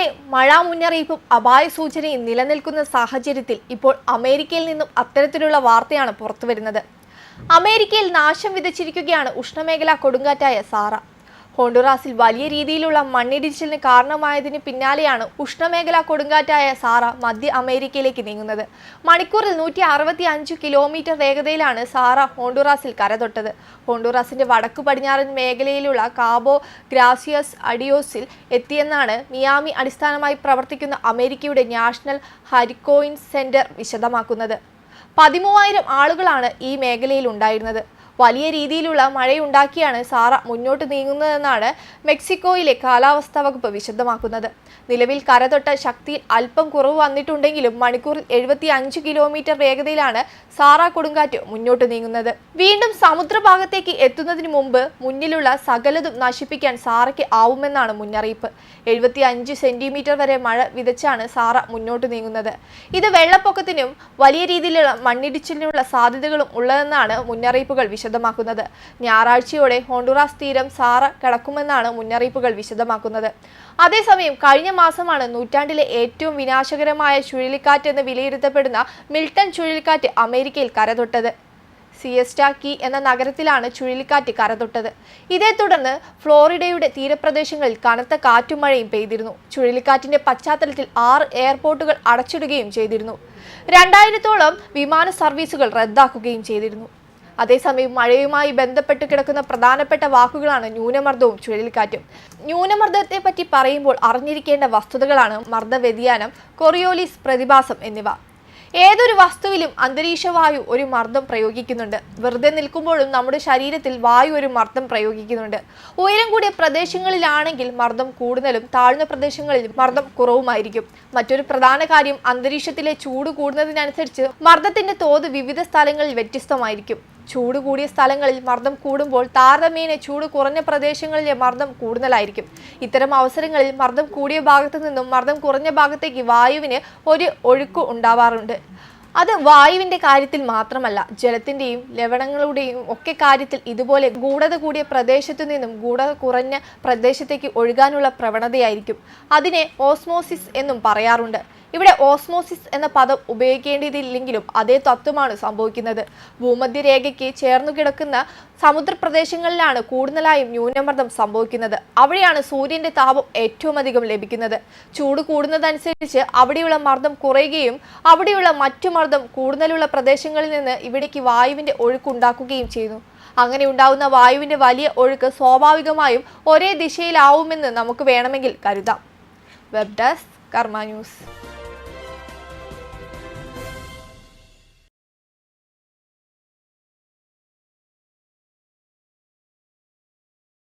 ലോകത്താകെ മഴ മുന്നറിയിപ്പും അപായ സൂചനയും നിലനിൽക്കുന്ന സാഹചര്യത്തിൽ ഇപ്പോൾ അമേരിക്കയിൽ നിന്നും അത്തരത്തിലുള്ള വാർത്തയാണ് പുറത്തുവരുന്നത്. അമേരിക്കയിൽ നാശം വിതച്ചിരിക്കുകയാണ് ഉഷ്ണമേഖലാ കൊടുങ്കാറ്റായ സാറ. ഹോണ്ടുറാസിൽ വലിയ രീതിയിലുള്ള മണ്ണിടിച്ചിലിന് കാരണമായതിന് പിന്നാലെയാണ് ഉഷ്ണമേഖലാ കൊടുങ്കാറ്റായ സാറ മധ്യ അമേരിക്കയിലേക്ക് നീങ്ങുന്നത്. മണിക്കൂറിൽ നൂറ്റി അറുപത്തി അഞ്ച് കിലോമീറ്റർ വേഗതയിലാണ് സാറ ഹോണ്ടുറാസിൽ കരതൊട്ടത് ഹോണ്ടുറാസിന്റെ വടക്കു പടിഞ്ഞാറൻ മേഖലയിലുള്ള കാബോ ഗ്രാസിയസ് അഡിയോസിൽ എത്തിയെന്നാണ് മിയാമി അടിസ്ഥാനമായി പ്രവർത്തിക്കുന്ന അമേരിക്കയുടെ നാഷണൽ ഹരിക്കോയിൻ സെന്റർ വിശദമാക്കുന്നത്. പതിമൂവായിരം ആളുകളാണ് ഈ മേഖലയിൽ ഉണ്ടായിരുന്നത്. വലിയ രീതിയിലുള്ള മഴയുണ്ടാക്കിയാണ് സാറ മുന്നോട്ട് നീങ്ങുന്നതെന്നാണ് മെക്സിക്കോയിലെ കാലാവസ്ഥാ വകുപ്പ് വിശദമാക്കുന്നത്. നിലവിൽ കരതൊട്ട ശക്തിയിൽ അല്പം കുറവ് വന്നിട്ടുണ്ടെങ്കിലും മണിക്കൂറിൽ എഴുപത്തി അഞ്ച് കിലോമീറ്റർ വേഗതയിലാണ് സാറ കൊടുങ്കാറ്റ് മുന്നോട്ട് നീങ്ങുന്നത്. വീണ്ടും സമുദ്രഭാഗത്തേക്ക് എത്തുന്നതിന് മുമ്പ് മുന്നിലുള്ള സകലതും നശിപ്പിക്കാൻ സാറയ്ക്ക് ആവുമെന്നാണ് മുന്നറിയിപ്പ്. എഴുപത്തി അഞ്ച് സെന്റിമീറ്റർ വരെ മഴ വിതച്ചാണ് സാറ മുന്നോട്ട് നീങ്ങുന്നത്. ഇത് വെള്ളപ്പൊക്കത്തിനും വലിയ രീതിയിലുള്ള മണ്ണിടിച്ചിലിനുള്ള സാധ്യതകളും ഉള്ളതെന്നാണ് മുന്നറിയിപ്പുകൾ വിശദമാക്കുന്നത്. ഞായറാഴ്ചയോടെ ഹോണ്ടുറാസ് തീരം സാറ കടക്കുമെന്നാണ് മുന്നറിയിപ്പുകൾ വിശദമാക്കുന്നത്. അതേസമയം കഴിഞ്ഞ മാസമാണ് നൂറ്റാണ്ടിലെ ഏറ്റവും വിനാശകരമായ ചുഴലിക്കാറ്റ് എന്ന് വിലയിരുത്തപ്പെടുന്ന മിൽട്ടൺ ചുഴലിക്കാറ്റ് അമേരിക്കയിൽ കരതൊട്ടത്. സിയസ്റ്റ കീ എന്ന നഗരത്തിലാണ് ചുഴലിക്കാറ്റ് കരതൊട്ടത്. ഇതേ തുടർന്ന് ഫ്ലോറിഡയുടെ തീരപ്രദേശങ്ങളിൽ കനത്ത കാറ്റും മഴയും പെയ്തിരുന്നു. ചുഴലിക്കാറ്റിന്റെ പശ്ചാത്തലത്തിൽ ആറ് എയർപോർട്ടുകൾ അടച്ചിടുകയും ചെയ്തിരുന്നു. രണ്ടായിരത്തോളം വിമാന സർവീസുകൾ റദ്ദാക്കുകയും ചെയ്തിരുന്നു. അതേസമയം മഴയുമായി ബന്ധപ്പെട്ട് കിടക്കുന്ന പ്രധാനപ്പെട്ട വാക്കുകളാണ് ന്യൂനമർദ്ദവും ചുഴലിക്കാറ്റും. ന്യൂനമർദ്ദത്തെ പറ്റി പറയുമ്പോൾ അറിഞ്ഞിരിക്കേണ്ട വസ്തുതകളാണ് മർദ്ദ വ്യതിയാനം കൊറിയോലിസ് പ്രതിഭാസം എന്നിവ. ഏതൊരു വസ്തുവിലും അന്തരീക്ഷവായു ഒരു മർദ്ദം പ്രയോഗിക്കുന്നുണ്ട്. വെറുതെ നിൽക്കുമ്പോഴും നമ്മുടെ ശരീരത്തിൽ വായു ഒരു മർദ്ദം പ്രയോഗിക്കുന്നുണ്ട്. ഉയരം കൂടിയ പ്രദേശങ്ങളിലാണെങ്കിൽ മർദ്ദം കൂടുതലും താഴ്ന്ന പ്രദേശങ്ങളിൽ മർദ്ദം കുറവുമായിരിക്കും. മറ്റൊരു പ്രധാന കാര്യം അന്തരീക്ഷത്തിലെ ചൂട് കൂടുന്നതിനനുസരിച്ച് മർദ്ദത്തിന്റെ തോത് വിവിധ സ്ഥലങ്ങളിൽ വ്യത്യസ്തമായിരിക്കും. ചൂട് കൂടിയ സ്ഥലങ്ങളിൽ മർദ്ദം കൂടുമ്പോൾ താരതമ്യേന ചൂട് കുറഞ്ഞ പ്രദേശങ്ങളിലെ മർദ്ദം കൂടുതലായിരിക്കും. ഇത്തരം അവസരങ്ങളിൽ മർദ്ദം കൂടിയ ഭാഗത്തു നിന്നും മർദ്ദം കുറഞ്ഞ ഭാഗത്തേക്ക് വായുവിന് ഒരു ഒഴുക്ക് ഉണ്ടാവാറുണ്ട്. അത് വായുവിന്റെ കാര്യത്തിൽ മാത്രമല്ല ജലത്തിന്റെയും ലവണങ്ങളുടെയും ഒക്കെ കാര്യത്തിൽ ഇതുപോലെ ഗൂഢത കൂടിയ പ്രദേശത്തു നിന്നും ഗൂഢത കുറഞ്ഞ പ്രദേശത്തേക്ക് ഒഴുകാനുള്ള പ്രവണതയായിരിക്കും. അതിനെ ഓസ്മോസിസ് എന്നും പറയാറുണ്ട്. ഇവിടെ ഓസ്മോസിസ് എന്ന പദം ഉപയോഗിക്കേണ്ടതില്ലെങ്കിലും അതേ തത്വമാണ് സംഭവിക്കുന്നത്. ഭൂമധ്യരേഖയ്ക്ക് ചേർന്നു കിടക്കുന്ന സമുദ്രപ്രദേശങ്ങളിലാണ് കൂടുതലായും ന്യൂനമർദ്ദം സംഭവിക്കുന്നത്. അവിടെയാണ് സൂര്യന്റെ താപം ഏറ്റവും അധികം ലഭിക്കുന്നത്. ചൂട് കൂടുന്നതനുസരിച്ച് അവിടെയുള്ള മർദ്ദം കുറയുകയും അവിടെയുള്ള മറ്റു മർദ്ദം കൂടുതലുള്ള പ്രദേശങ്ങളിൽ നിന്ന് ഇവിടേക്ക് വായുവിന്റെ ഒഴുക്കുണ്ടാക്കുകയും ചെയ്യുന്നു. അങ്ങനെ ഉണ്ടാവുന്ന വായുവിന്റെ വലിയ ഒഴുക്ക് സ്വാഭാവികമായും ഒരേ ദിശയിലാവുമെന്ന് നമുക്ക് വേണമെങ്കിൽ കരുതാം. വെബ് ഡെസ്ക് കർമ്മ ന്യൂസ്